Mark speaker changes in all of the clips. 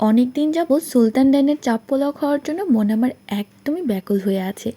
Speaker 1: অনেক দিন যাবৎ সুলতান ড্যানের চাপ পোলাও খাওয়ার জন্য মন আমার একদমই ব্যাকুল হয়ে আছে।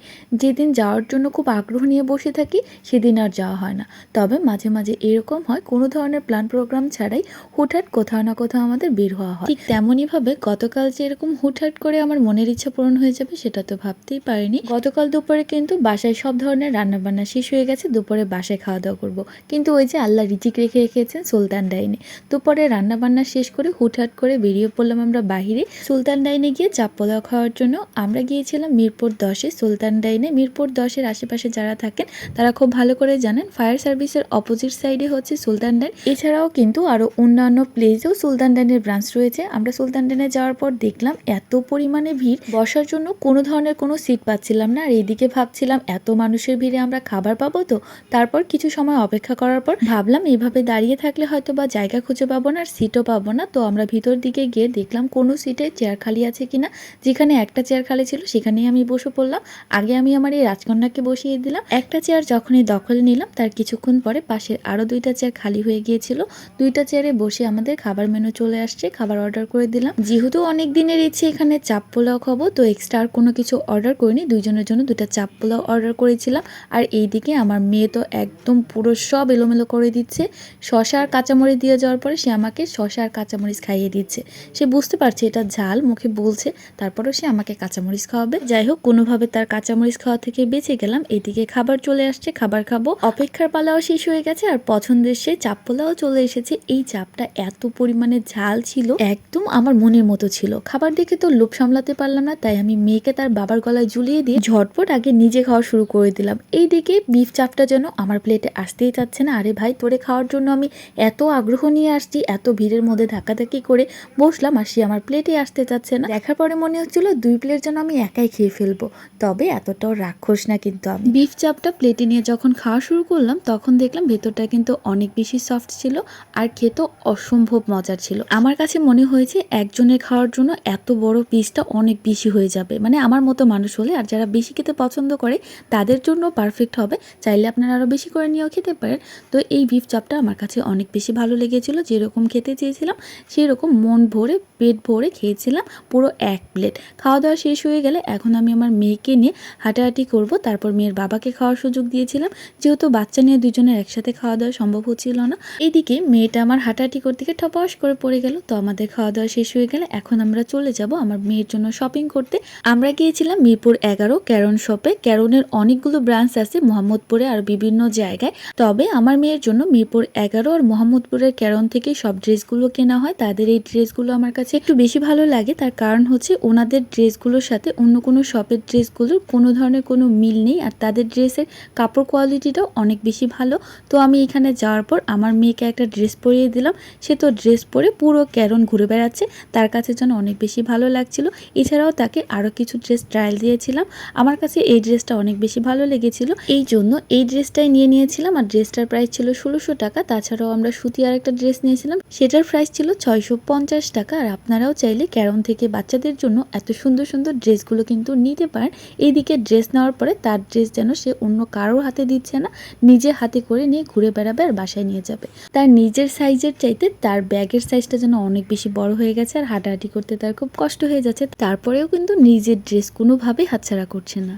Speaker 1: যেদিন যাওয়ার জন্য খুব আগ্রহ নিয়ে বসে থাকি, সেদিন আর যাওয়া হয় না। তবে মাঝে মাঝে এরকম হয়, কোনো ধরনের প্ল্যান প্রোগ্রাম ছাড়াই হুটহাট কোথাও না কোথাও আমাদের বের হওয়া হয়। ঠিক তেমনইভাবে গতকাল যে এরকম হুটহাট করে আমার মনের ইচ্ছা পূরণ হয়ে যাবে, সেটা তো ভাবতেই পারিনি। গতকাল দুপুরে কিন্তু বাসায় সব ধরনের রান্নাবান্না শেষ হয়ে গেছে, দুপুরে বাসায় খাওয়া দাওয়া করব। কিন্তু ওই যে আল্লাহ রিজিক রেখে রেখেছেন, সুলতান ডাইনে। দুপুরে রান্নাবান্না শেষ করে হুটহাট করে বেরিয়ে পড়লাম আমরা বাহিরে। সুলতান ডাইনে গিয়ে চাপ পোলাও খাওয়ার জন্য আমরা গিয়েছিলাম মিরপুর দশে, সুলতান ডাইনে মিরপুর দশের আশেপাশে যারা থাকেন, তারা খুব ভালো করে জানেন ফায়ার সার্ভিসের অপোজিট সাইডে হচ্ছে সুলতান ডাইন। এছাড়াও কিন্তু আরও অন্যান্য প্লেসেও সুলতান ডাইনের ব্রাঞ্চ রয়েছে। আমরা সুলতান ডাইনে যাওয়ার পর দেখলাম এত পরিমাণে ভিড়, বসার জন্য কোনো ধরনের কোনো সিট পাচ্ছিলাম না। আর এইদিকে ভাবছিলাম, এত মানুষের ভিড়ে আমরা খাবার পাবো তো? তারপর কিছু সময় অপেক্ষা করার পর ভাবলাম এইভাবে দাঁড়িয়ে থাকলে হয়তো বা জায়গা খুঁজে পাবো না আর সিটও পাবো না। তো আমরা ভিতর দিকে গিয়ে দেখলাম কোনো সিটে চেয়ার খালি আছে কিনা, যেখানে একটা চেয়ার খালি ছিল সেখানেই আমি বসে পড়লাম, আগে আমি আমার এই রাজকন্যাকে বসিয়ে দিলাম। একটা চেয়ার যখনই দখলে নিলাম, তার কিছুক্ষণ পরে পাশের আরও দুইটা চেয়ার খালি হয়ে গিয়েছিল। দুইটা চেয়ারে বসে আমাদের খাবার মেনু চলে আসছে, খাবার অর্ডার করে দিলাম। যেহেতু অনেক দিনের ইচ্ছে এখানে চাপ পোলাও খাব, তো এক্সট্রা আর কোনো কিছু অর্ডার করিনি, দুইজনের জন্য দুটা চাপ পোলাও অর্ডার করেছিলাম। আর এইদিকে আমার মেয়ে তো একদম পুরো সব এলোমেলো করে দিচ্ছে। শশা আর কাঁচামরিচ দিয়ে যাওয়ার পরে সে আমাকে শশা আর কাঁচামরিচ খাইয়ে দিচ্ছে। সে বুঝতে পারছে এটা ঝাল, মুখে বলছে, তারপরেও সে আমাকে কাঁচামরিচ খাওয়াবে। যাই হোক, কোনোভাবে তার কাঁচামরিচ খাওয়া থেকে বেঁচে গেলাম। এদিকে খাবার চলে আসছে, খাবার খাব। অপেক্ষার পালাও শেষ হয়ে গেছে আর পছন্দের সে চাপ পোলাও চলে এসেছে। এই চাপটা এত পরিমাণে ঝাল ছিল, একদম আমার মনের মতো ছিল। খাবার দেখে তো লোভ সামলাতে পারলাম না, তাই আমি মেয়েকে তার বাবার গলায় ঝুলিয়ে দিয়ে ঝটপট আগে নিজে খাওয়া শুরু করে দিলাম। এই দিকে বিফ চাপটা যেন আমার প্লেটে আসতেই চাচ্ছে না। আরে ভাই, তোরে খাওয়ার জন্য আমি এত আগ্রহ নিয়ে আসছি, এত ভিড়ের মধ্যে ধাক্কাধাক্কি করে বসলাম আর সে আমার প্লেটে আসতে চাচ্ছে না। দেখার পরে মনে হচ্ছিল দুই প্লেট যেন আমি একাই খেয়ে ফেলব। তবে এতটাও রাক্ষস না কিন্তু আমি। বিফ চাপটা প্লেটে নিয়ে যখন খাওয়া শুরু করলাম, তখন দেখলাম ভেতরটা কিন্তু অনেক বেশি সফট ছিল আর খেতেও অসম্ভব মজার ছিল। আমার কাছে মনে হয়েছে একজনের খাওয়ার জন্য এত বড় পিসটা অনেক বেশি হয়ে যাবে। মানে আমার মতো মানুষ হলে আর যারা বেশি খেতে পছন্দ করে, তাদের জন্য পারফেক্ট হবে। চাইলে আপনারা আরও বেশি করে নিয়েও খেতে পারেন। তো এই বিফ চাপটা আমার কাছে অনেক বেশি ভালো লেগেছিল। যেরকম খেতে চেয়েছিলাম, সেরকম মন ভরে, পেট ভরে খেয়েছিলাম পুরো এক প্লেট খাওয়া দাওয়া শেষ হয়ে গেলে এখন আমি আমার মেয়েকে নিয়ে হাঁটাহাঁটি করব। তারপর মেয়ের বাবাকে খাওয়ার সুযোগ দিয়েছিলাম। যেহেতু বাচ্চা নিয়ে দুজনের একসাথে খাওয়া দাওয়া সম্ভব হচ্ছিল না। এদিকে মেয়েটা আমার হাঁটাহাঁটি করতে গিয়ে ঠপাস করে পড়ে গেল। তো আমাদের খাওয়া দাওয়া শেষ হয়ে গেলে এখন আমরা চলে যাব আমার মেয়ের জন্য শপিং করতে। আমরা গিয়েছিলাম মিরপুর এগারো ক্যারন শপে ক্যারনের অনেকগুলো ব্রাঞ্চ আছে মোহাম্মদপুরে আর বিভিন্ন জায়গায়। তবে আমার মেয়ের জন্য মিরপুর এগারো আর মোহাম্মদপুরের ক্যারন থেকে সব ড্রেসগুলো কেনা হয়। তাদের এই ড্রেসগুলো আমার কাছে একটু বেশি ভালো লাগে। তার কারণ হচ্ছে ওনাদের ড্রেসগুলোর সাথে অন্য কোনো শপের ড্রেসগুলোর কোনো ধরনের কোনো মিল নেই আর তাদের ড্রেসের কাপড় কোয়ালিটিটাও অনেক বেশি ভালো। তো আমি এখানে যাওয়ার পর আমার মেয়েকে একটা ড্রেস পরিয়ে দিলাম। সে তো ড্রেস পরে পুরো ক্যারন ঘুরে বেড়াচ্ছে। তার কাছে যেন অনেক বেশি ভালো লাগছিল। এছাড়াও তাকে আরও কিছু ড্রেস ট্রায়াল দিয়েছিলাম। আমার কাছে এই ড্রেসটা অনেক বেশি ভালো লেগেছিল। এই জন্য এই ড্রেসটাই নিয়ে নিয়েছিলাম। আর ড্রেসটার প্রাইস ছিল ষোলোশো টাকা। তাছাড়াও আমরা সুতি আর একটা ড্রেস নিয়েছিলাম। সেটার প্রাইস ছিল ছয়শো পঞ্চাশ টাকা। আর আপনারাও চাইলে ক্যারন থেকে বাচ্চাদের জন্য এত সুন্দর সুন্দর ড্রেসগুলো কিন্তু নিতে পারেন এইদিকে ড্রেস নেওয়ার পরে তার ড্রেস যেন সে অন্য কারোর হাতে দিচ্ছে না, নিজে হাতে করে নিয়ে ঘুরে বেড়াবে আর বাসায় নিয়ে যাবে। তার নিজের সাইজের চাইতে তার ব্যাগের সাইজটা যেন অনেক বেশি বড় হয়ে গেছে আর হাঁটাহাঁটি করতে তার খুব কষ্ট হয়ে যাচ্ছে, তারপরেও কিন্তু নিজের ড্রেস কোনোভাবেই হাতছাড়া করছে না।